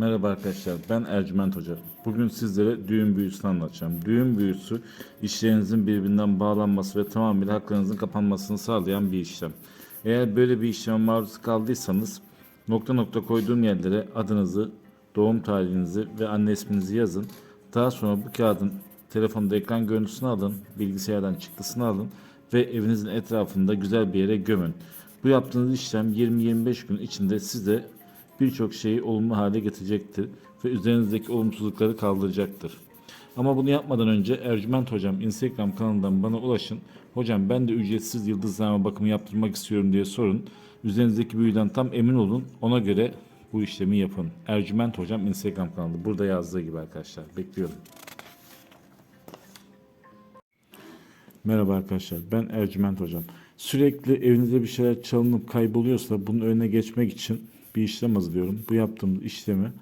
Merhaba arkadaşlar, ben Ercüment Hoca. Bugün sizlere düğün büyüsünü anlatacağım. Düğün büyüsü, işlerinizin birbirinden bağlanması ve tamamıyla haklarınızın kapanmasını sağlayan bir işlem. Eğer böyle bir işleme maruz kaldıysanız, nokta nokta koyduğum yerlere adınızı, doğum tarihinizi ve anne isminizi yazın. Daha sonra bu kağıdın telefonda ekran görüntüsünü alın, bilgisayardan çıktısını alın ve evinizin etrafında güzel bir yere gömün. Bu yaptığınız işlem 20-25 gün içinde size birçok şeyi olumlu hale getirecektir ve üzerinizdeki olumsuzlukları kaldıracaktır. Ama bunu yapmadan önce Ercüment Hocam Instagram kanalından bana ulaşın. Hocam ben de ücretsiz yıldızlama bakımı yaptırmak istiyorum diye sorun. Üzerinizdeki büyüden tam emin olun. Ona göre bu işlemi yapın. Ercüment Hocam Instagram kanalı. Burada yazdığı gibi arkadaşlar. Bekliyorum. Merhaba arkadaşlar, ben Ercüment Hocam. Sürekli evinizde bir şeyler çalınıp kayboluyorsa bunun önüne geçmek için bir işlem hazırlıyorum. Bu yaptığım işlemi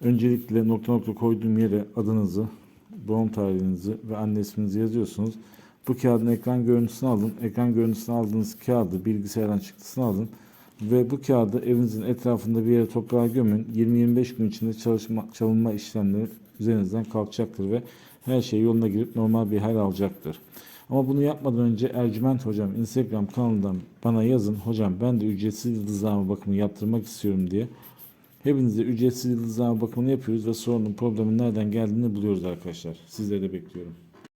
öncelikle nokta nokta koyduğum yere adınızı, doğum tarihinizi ve anne isminizi yazıyorsunuz. Bu kağıdın ekran görüntüsünü alın. Ekran görüntüsünü aldığınız kağıdı bilgisayardan çıktısını alın. Ve bu kağıdı evinizin etrafında bir yere toprağa gömün. 20-25 gün içinde çalışma, çalınma işlemleri üzerinizden kalkacaktır ve her şey yoluna girip normal bir hal alacaktır. Ama bunu yapmadan önce Ercüment Hocam Instagram kanalından bana yazın. Hocam ben de ücretsiz yıldızlama bakımı yaptırmak istiyorum diye. Hepinize ücretsiz yıldızlama bakımını yapıyoruz ve sorunun problemin nereden geldiğini buluyoruz arkadaşlar. Sizleri de bekliyorum.